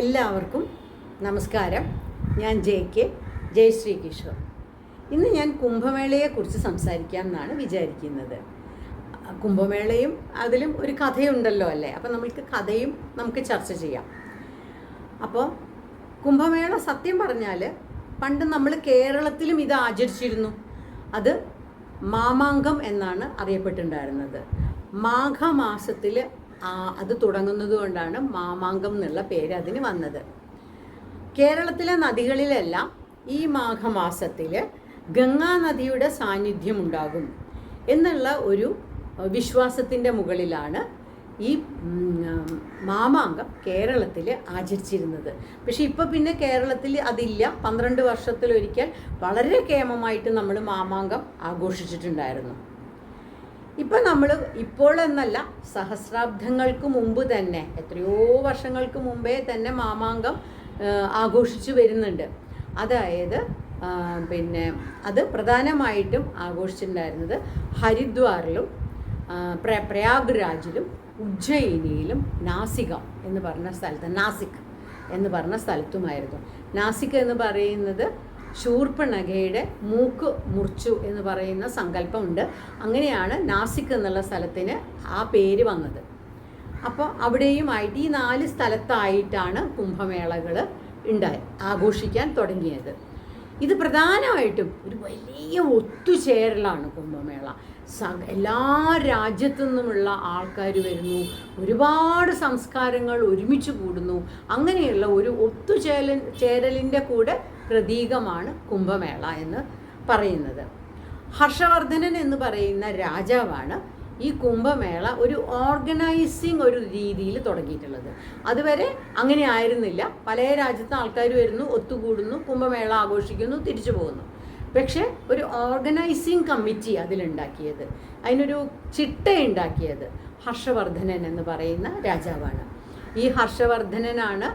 എല്ലാവർക്കും നമസ്കാരം. ഞാൻ ജെ കെ ജയശ്രീ കിഷോർ. ഇന്ന് ഞാൻ കുംഭമേളയെക്കുറിച്ച് സംസാരിക്കാം എന്നാണ് വിചാരിക്കുന്നത്. കുംഭമേളയും അതിലും ഒരു കഥയുണ്ടല്ലോ അല്ലേ? അപ്പം നമ്മൾക്ക് കഥയും നമുക്ക് ചർച്ച ചെയ്യാം. അപ്പോൾ കുംഭമേള സത്യം പറഞ്ഞാൽ പണ്ട് നമ്മൾ കേരളത്തിലും ഇത് ആചരിച്ചിരുന്നു. അത് മാമാങ്കം എന്നാണ് അറിയപ്പെട്ടിട്ടുണ്ടായിരുന്നത് മാഘമാസത്തിൽ അത് തുടങ്ങുന്നത് കൊണ്ടാണ് മാമാങ്കം എന്നുള്ള പേര് അതിന് വന്നത്. കേരളത്തിലെ നദികളിലെല്ലാം ഈ മാഘമാസത്തിൽ ഗംഗാനദിയുടെ സാന്നിധ്യം ഉണ്ടാകും എന്നുള്ള ഒരു വിശ്വാസത്തിന്റെ മുകളിലാണ് ഈ മാമാങ്കം കേരളത്തിൽ ആചരിച്ചിരുന്നത്. പക്ഷേ ഇപ്പോൾ പിന്നെ കേരളത്തിൽ അതില്ല. പന്ത്രണ്ട് വർഷത്തിലൊരിക്കൽ വളരെ കേമമായിട്ട് നമ്മൾ മാമാങ്കം ആഘോഷിച്ചിട്ടുണ്ടായിരുന്നു. ഇപ്പം നമ്മൾ ഇപ്പോൾ എന്നല്ല സഹസ്രാബ്ദങ്ങൾക്ക് മുമ്പ് തന്നെ എത്രയോ വർഷങ്ങൾക്ക് മുമ്പേ തന്നെ മാമാങ്കം ആഘോഷിച്ചു വരുന്നുണ്ട്. അതായത് പിന്നെ അത് പ്രധാനമായിട്ടും ആഘോഷിച്ചിട്ടുണ്ടായിരുന്നത് ഹരിദ്വാറിലും പ്ര പ്രയാഗ് പ്രയാഗ്രാജിലും ഉജ്ജയിനിയിലും നാസിക എന്ന് പറഞ്ഞ സ്ഥലത്ത് നാസിക് എന്ന് പറഞ്ഞ സ്ഥലത്തുമായിരുന്നു. നാസിക് എന്ന് പറയുന്നത് ശൂർപ്പണഖയുടെ മൂക്ക് മുറിച്ചു എന്ന് പറയുന്ന സങ്കല്പമുണ്ട്. അങ്ങനെയാണ് നാസിക് എന്നുള്ള സ്ഥലത്തിന് ആ പേര് വന്നത്. അപ്പോൾ അവിടെയുമായിട്ട് ഈ നാല് സ്ഥലത്തായിട്ടാണ് കുംഭമേളകൾ ഉണ്ടായി ആഘോഷിക്കാൻ തുടങ്ങിയത്. ഇത് പ്രധാനമായിട്ടും ഒരു വലിയ ഒത്തുചേരലാണ് കുംഭമേള. എല്ലാ രാജ്യത്തു നിന്നുമുള്ള ആൾക്കാർ വരുന്നു. ഒരുപാട് സംസ്കാരങ്ങൾ ഒരുമിച്ച് കൂടുന്നു. അങ്ങനെയുള്ള ഒരു ഒത്തുചേരൽ ചേരലിന്റെ കൂടെ പ്രതീകമാണ് കുംഭമേള എന്ന് പറയുന്നത്. ഹർഷവർദ്ധനൻ എന്ന് പറയുന്ന രാജാവാണ് ഈ കുംഭമേള ഒരു ഓർഗനൈസിങ് ഒരു രീതിയിൽ തുടങ്ങിയിട്ടുള്ളത്. അതുവരെ അങ്ങനെ ആയിരുന്നില്ല. പല രാജ്യത്തെ ആൾക്കാർ വരുന്നു ഒത്തുകൂടുന്നു കുംഭമേള ആഘോഷിക്കുന്നു തിരിച്ചു പോകുന്നു. പക്ഷേ ഒരു ഓർഗനൈസിങ് കമ്മിറ്റി അതിലുണ്ടാക്കിയത്. അതിനൊരു ചിട്ട ഉണ്ടാക്കിയത് ഹർഷവർദ്ധനൻ എന്ന് പറയുന്ന രാജാവാണ്. ഈ ഹർഷവർദ്ധനനാണ്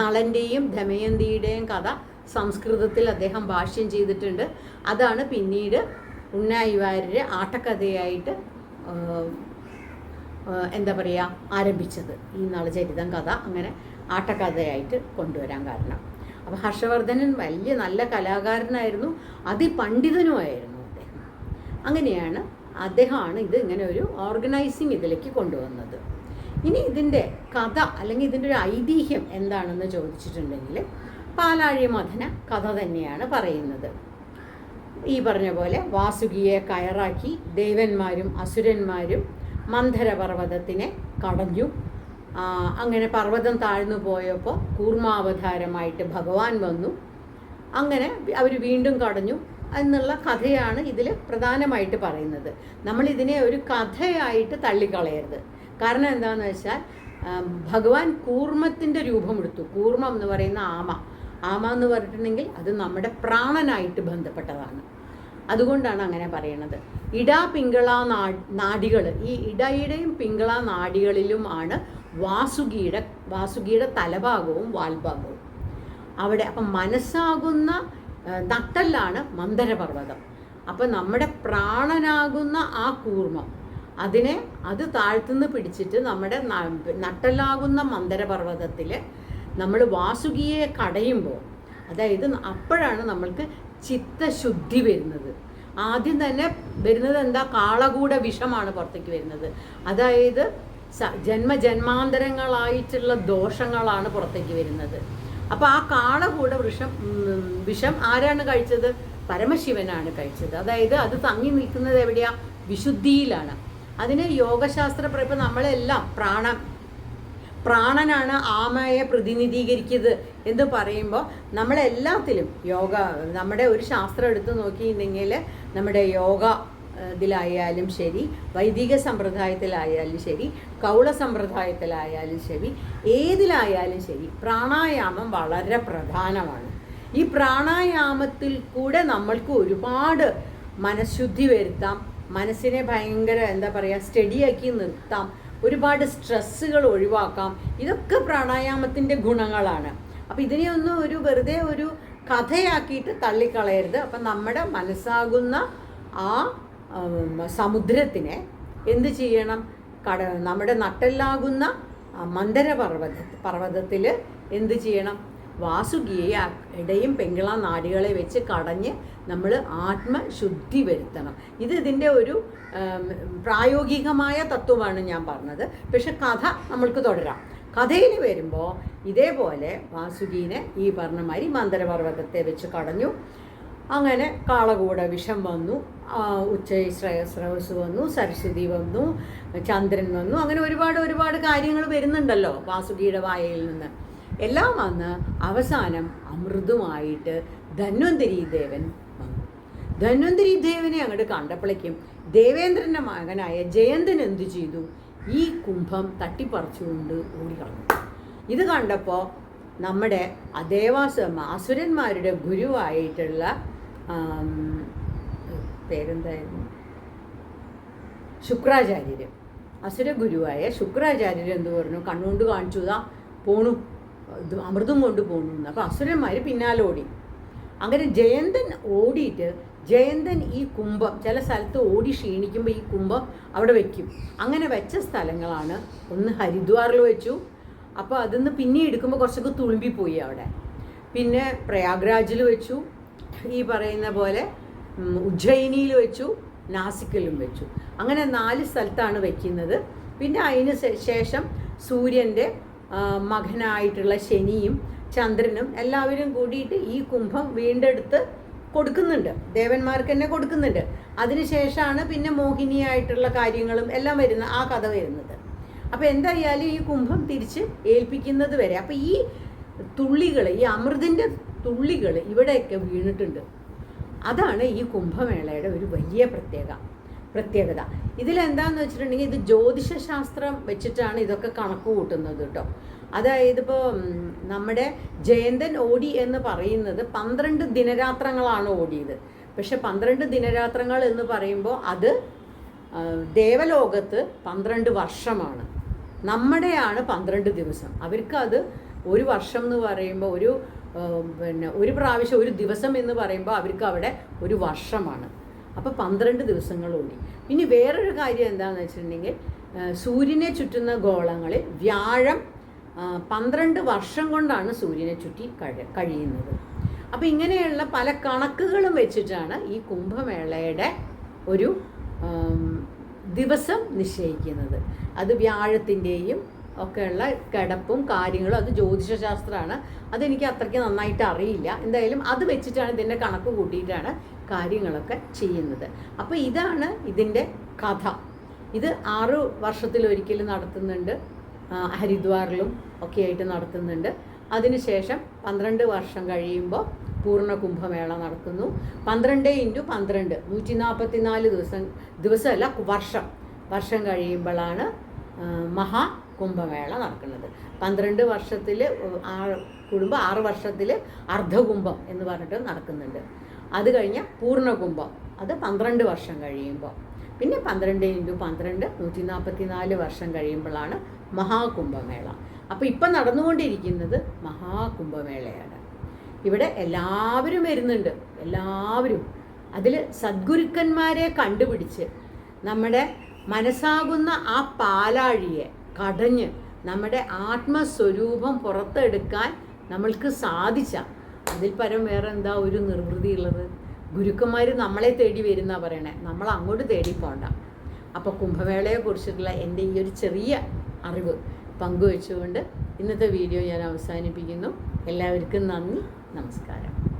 നളന്റെയും ധമയന്തിയുടെയും കഥ സംസ്കൃതത്തിൽ അദ്ദേഹം ഭാഷ്യം ചെയ്തിട്ടുണ്ട്. അതാണ് പിന്നീട് ഉണ്ണായിവാര്യരെ ആട്ടക്കഥയായിട്ട് എന്താ പറയുക ആരംഭിച്ചത്. ഈ നളചരിതം കഥ അങ്ങനെ ആട്ടക്കഥയായിട്ട് കൊണ്ടുവരാൻ കാരണം. അപ്പോൾ ഹർഷവർദ്ധനൻ വലിയ നല്ല കലാകാരനായിരുന്നു അതിപണ്ഡിതനുമായിരുന്നു അദ്ദേഹം. അങ്ങനെയാണ് അദ്ദേഹമാണ് ഇത് ഇങ്ങനെ ഒരു ഓർഗനൈസിങ് ഇതിലേക്ക് കൊണ്ടുവന്നത്. ഇനി ഇതിന്റെ കഥ അല്ലെങ്കിൽ ഇതിന്റെ ഒരു ഐതിഹ്യം എന്താണെന്ന് ചോദിച്ചിട്ടുണ്ടെങ്കിൽ പാലാഴി മഥന കഥ തന്നെയാണ് പറയുന്നത്. ഈ പറഞ്ഞ പോലെ വാസുകിയെ കയറാക്കി ദേവന്മാരും അസുരന്മാരും മന്ധരപർവതത്തിനെ കടഞ്ഞു അങ്ങനെ പർവതം താഴ്ന്നു പോയപ്പോൾ കൂർമാവതാരമായിട്ട് ഭഗവാൻ വന്നു. അങ്ങനെ അവർ വീണ്ടും കടഞ്ഞു എന്നുള്ള കഥയാണ് ഇതിൽ പ്രധാനമായിട്ട് പറയുന്നത്. നമ്മൾ ഇതിനെ ഒരു കഥയായിട്ട് തള്ളിക്കളയരുത്. കാരണം എന്താണെന്ന് വെച്ചാൽ ഭഗവാൻ കൂർമ്മത്തിന്റെ രൂപമെടുത്തു കൂർമ്മം എന്ന് പറയുന്ന ആമ. ആമ എന്ന് പറഞ്ഞിട്ടുണ്ടെങ്കിൽ അത് നമ്മുടെ പ്രാണനായിട്ട് ബന്ധപ്പെട്ടതാണ്. അതുകൊണ്ടാണ് അങ്ങനെ പറയണത് ഇട പിങ്കള നാ നാഡികൾ ഈ ഇടയുടെയും പിങ്കള നാഡികളിലുമാണ് വാസുകിയുടെ വാസുകിയുടെ തലഭാഗവും വാൽഭാഗവും. അവിടെ അപ്പം മനസ്സാകുന്ന നട്ടല്ലാണ് മന്ദരപർവതം. അപ്പം നമ്മുടെ പ്രാണനാകുന്ന ആ കൂർമ്മം അതിനെ അത് താഴ്ത്തുനിന്ന് പിടിച്ചിട്ട് നമ്മുടെ നട്ടല്ലാകുന്ന മന്ദരപർവതത്തിൽ നമ്മൾ വാസുകിയെ കടയുമ്പോൾ അതായത് അപ്പോഴാണ് നമ്മൾക്ക് ചിത്തശുദ്ധി വരുന്നത്. ആദ്യം തന്നെ വരുന്നത് എന്താ? കാളകൂട വിഷമാണ് പുറത്തേക്ക് വരുന്നത്. അതായത് ജന്മജന്മാന്തരങ്ങളായിട്ടുള്ള ദോഷങ്ങളാണ് പുറത്തേക്ക് വരുന്നത്. അപ്പോൾ ആ കാള കൂടെ വൃഷം വിഷം ആരാണ് കഴിച്ചത്? പരമശിവനാണ് കഴിച്ചത്. അതായത് അത് തങ്ങി നിൽക്കുന്നത് എവിടെയാ? വിശുദ്ധിയിലാണ്. അതിന് യോഗശാസ്ത്ര ഇപ്പം നമ്മളെല്ലാം പ്രാണ പ്രാണനാണ് ആമയെ പ്രതിനിധീകരിക്കുന്നത് എന്ന് പറയുമ്പോൾ നമ്മളെല്ലാത്തിലും യോഗ നമ്മുടെ ഒരു ശാസ്ത്രം എടുത്ത് നോക്കിയിട്ടുണ്ടെങ്കിൽ നമ്മുടെ യോഗ ഇതിലായാലും ശരി വൈദിക സമ്പ്രദായത്തിലായാലും ശരി കൗള സമ്പ്രദായത്തിലായാലും ശരി ഏതിലായാലും ശരി പ്രാണായാമം വളരെ പ്രധാനമാണ്. ഈ പ്രാണായാമത്തിൽ കൂടെ നമ്മൾക്ക് ഒരുപാട് മനഃശുദ്ധി വരുത്താം മനസ്സിനെ ഭയങ്കര എന്താ പറയുക സ്റ്റഡിയാക്കി നിർത്താം ഒരുപാട് സ്ട്രെസ്സുകൾ ഒഴിവാക്കാം ഇതൊക്കെ പ്രാണായാമത്തിന്റെ ഗുണങ്ങളാണ്. അപ്പം ഇതിനെയൊന്നും ഒരു വെറുതെ ഒരു കഥയാക്കിയിട്ട് തള്ളിക്കളയരുത്. അപ്പം നമ്മുടെ മനസ്സാകുന്ന ആ സമുദ്രത്തിനെ എന്ത് ചെയ്യണം? കട നമ്മുടെ നട്ടെല്ലാകുന്ന മന്ദര പർവത പർവതത്തിൽ എന്ത് ചെയ്യണം? വാസുകിയെ ഇടയും പെങ്കിള നാടികളെ വെച്ച് കടഞ്ഞ് നമ്മൾ ആത്മശുദ്ധി വരുത്തണം. ഇത് ഇതിന്റെ ഒരു പ്രായോഗികമായ തത്വമാണ് ഞാൻ പറഞ്ഞത്. പക്ഷെ കഥ നമ്മൾക്ക് തുടരാം. കഥയിൽ വരുമ്പോൾ ഇതേപോലെ വാസുകീനെ ഈ പറഞ്ഞ മാതിരി മന്ദരപർവതത്തെ വെച്ച് കടഞ്ഞു. അങ്ങനെ കാളകൂട വിഷം വന്നു ഉച്ച ശ്രേയസ്രവസ് വന്നു സരസ്വതി വന്നു ചന്ദ്രൻ വന്നു അങ്ങനെ ഒരുപാട് ഒരുപാട് കാര്യങ്ങൾ വരുന്നുണ്ടല്ലോ വാസുകിയുടെ വായയിൽ നിന്ന്. എല്ലാം വന്ന് അവസാനം അമൃതുമായിട്ട് ധന്വന്തരി ദേവൻ വന്നു. ധന്വന്തരി ദേവനെ അങ്ങോട്ട് കണ്ടപ്പോഴേക്കും ദേവേന്ദ്രന്റെ മകനായ ജയന്തൻ എന്തു ചെയ്തു? ഈ കുംഭം തട്ടിപ്പറിച്ചുകൊണ്ട് ഓടിക്കളഞ്ഞു. ഇത് കണ്ടപ്പോൾ നമ്മുടെ ദേവാസ അസുരന്മാരുടെ ഗുരുവായിട്ടുള്ള പേരെന്തായിരുന്നു? ശുക്രാചാര്യർ അസുര ഗുരുവായ ശുക്രാചാര്യർ എന്ത് പറഞ്ഞു? കണ്ണുകൊണ്ട് കാണിച്ചു ഇതാ പോണു. അമൃതം കൊണ്ട് പോണു അപ്പോൾ അസുരന്മാർ പിന്നാലെ ഓടി. അങ്ങനെ ജയന്തൻ ഓടിയിട്ട് ജയന്തൻ ഈ കുംഭം ചില സ്ഥലത്ത് ഓടി ക്ഷീണിക്കുമ്പോൾ ഈ കുംഭം അവിടെ വയ്ക്കും അങ്ങനെ വെച്ച സ്ഥലങ്ങളാണ് ഒന്ന് ഹരിദ്വാറിൽ വെച്ചു. അപ്പോൾ അതിന്ന് പിന്നെ എടുക്കുമ്പോൾ കുറച്ചൊക്കെ തുളുമ്പിപ്പോയി അവിടെ. പിന്നെ പ്രയാഗ്രാജിൽ വെച്ചു. ഈ പറയുന്ന പോലെ ഉജ്ജയിനിയിൽ വെച്ചു നാസിക്കിലും വെച്ചു. അങ്ങനെ നാല് സ്ഥലത്താണ് വയ്ക്കുന്നത് പിന്നെ അതിന് ശേഷം സൂര്യന്റെ മകനായിട്ടുള്ള ശനിയും ചന്ദ്രനും എല്ലാവരും കൂടിയിട്ട് ഈ കുംഭം വീണ്ടെടുത്ത് കൊടുക്കുന്നുണ്ട്. ദേവന്മാർക്ക് തന്നെ കൊടുക്കുന്നുണ്ട്. അതിനുശേഷമാണ് പിന്നെ മോഹിനിയായിട്ടുള്ള കാര്യങ്ങളും എല്ലാം വരുന്ന ആ കഥ വരുന്നത്. അപ്പോൾ എന്തായാലും ഈ കുംഭം തിരിച്ച് ഏൽപ്പിക്കുന്നത് വരെ. അപ്പോൾ ഈ തുള്ളികൾ ഈ അമൃതിന്റെ തുള്ളികൾ ഇവിടെയൊക്കെ വീണിട്ടുണ്ട്. അതാണ് ഈ കുംഭമേളയുടെ ഒരു വലിയ പ്രത്യേക പ്രത്യേകത. ഇതിലെന്താന്ന് വെച്ചിട്ടുണ്ടെങ്കിൽ ഇത് ജ്യോതിഷശാസ്ത്രം വെച്ചിട്ടാണ് ഇതൊക്കെ കണക്ക് കൂട്ടുന്നത് കേട്ടോ. അതായത് ഇപ്പോൾ നമ്മുടെ ജയന്തൻ ഓടി എന്ന് പറയുന്നത് പന്ത്രണ്ട് ദിനരാത്രങ്ങളാണ് ഓടിയത്. പക്ഷെ പന്ത്രണ്ട് ദിനരാത്രങ്ങൾ എന്ന് പറയുമ്പോൾ അത് ദേവലോകത്ത് പന്ത്രണ്ട് വർഷമാണ്. നമ്മുടെയാണ് പന്ത്രണ്ട് ദിവസം. അവർക്ക് അത് ഒരു വർഷം എന്ന് പറയുമ്പോൾ ഒരു പിന്നെ ഒരു പ്രാവശ്യം ഒരു ദിവസം എന്ന് പറയുമ്പോൾ അവർക്ക് അവിടെ ഒരു വർഷമാണ്. അപ്പോൾ പന്ത്രണ്ട് ദിവസങ്ങൾ ഇനി വേറൊരു കാര്യം എന്താണെന്ന് വെച്ചിട്ടുണ്ടെങ്കിൽ സൂര്യനെ ചുറ്റുന്ന ഗോളങ്ങളിൽ വ്യാഴം പന്ത്രണ്ട് വർഷം കൊണ്ടാണ് സൂര്യനെ ചുറ്റി കഴി കഴിയുന്നത്. അപ്പോൾ ഇങ്ങനെയുള്ള പല കണക്കുകളും വെച്ചിട്ടാണ് ഈ കുംഭമേളയുടെ ഒരു ദിവസം നിശ്ചയിക്കുന്നത്. അത് വ്യാഴത്തിന്റെയും ഒക്കെയുള്ള കിടപ്പും കാര്യങ്ങളും അത് ജ്യോതിഷശാസ്ത്രമാണ്. അതെനിക്ക് അത്രയ്ക്ക് നന്നായിട്ട് അറിയില്ല. എന്തായാലും അത് വെച്ചിട്ടാണ് ഇതിന്റെ കണക്ക് കൂട്ടിയിട്ടാണ് കാര്യങ്ങളൊക്കെ ചെയ്യുന്നത്. അപ്പോൾ ഇതാണ് ഇതിന്റെ കഥ. ഇത് ആറ് വർഷത്തിലൊരിക്കൽ നടത്തുന്നുണ്ട്. ഹരിദ്വാറിലും ഒക്കെ ആയിട്ട് നടത്തുന്നുണ്ട്. അതിനുശേഷം പന്ത്രണ്ട് വർഷം കഴിയുമ്പോൾ പൂർണ കുംഭമേള നടത്തുന്നു പന്ത്രണ്ട് ഇന്റു പന്ത്രണ്ട് നൂറ്റി നാൽപ്പത്തി നാല് ദിവസം ദിവസമല്ല വർഷം. വർഷം കഴിയുമ്പോഴാണ് മഹാ കുംഭമേള നടക്കുന്നത്. പന്ത്രണ്ട് വർഷത്തിൽ ആ കുടുംബം ആറ് വർഷത്തിൽ അർദ്ധകുംഭം എന്ന് പറഞ്ഞിട്ട് നടക്കുന്നുണ്ട്. അത് കഴിഞ്ഞ പൂർണകുംഭം. അത് പന്ത്രണ്ട് വർഷം കഴിയുമ്പോൾ പിന്നെ പന്ത്രണ്ട് ഇന്റു പന്ത്രണ്ട് നൂറ്റി നാൽപ്പത്തി നാല് വർഷം കഴിയുമ്പോഴാണ് മഹാകുംഭമേള. അപ്പോൾ ഇപ്പം നടന്നുകൊണ്ടിരിക്കുന്നത് മഹാകുംഭമേളയാണ്. ഇവിടെ എല്ലാവരും വരുന്നുണ്ട്. എല്ലാവരും. അതിൽ സദ്ഗുരുക്കന്മാരെ കണ്ടുപിടിച്ച് നമ്മുടെ മനസ്സാകുന്ന ആ പാലാഴിയെ കടഞ്ഞ് നമ്മുടെ ആത്മസ്വരൂപം പുറത്തെടുക്കാൻ നമ്മൾക്ക് സാധിച്ച അതിൽ പരം വേറെ എന്താ ഒരു നിർവൃതിയുള്ളത് ഗുരുക്കന്മാർ നമ്മളെ തേടി വരുന്ന പറയണേ. നമ്മൾ അങ്ങോട്ട് തേടി പോണ്ട. അപ്പോൾ കുംഭമേളയെക്കുറിച്ചിട്ടുള്ള എന്റെ ഈ ഒരു ചെറിയ അറിവ് പങ്കുവെച്ചുകൊണ്ട് ഇന്നത്തെ വീഡിയോ ഞാൻ അവസാനിപ്പിക്കുന്നു. എല്ലാവർക്കും നന്ദി. നമസ്കാരം.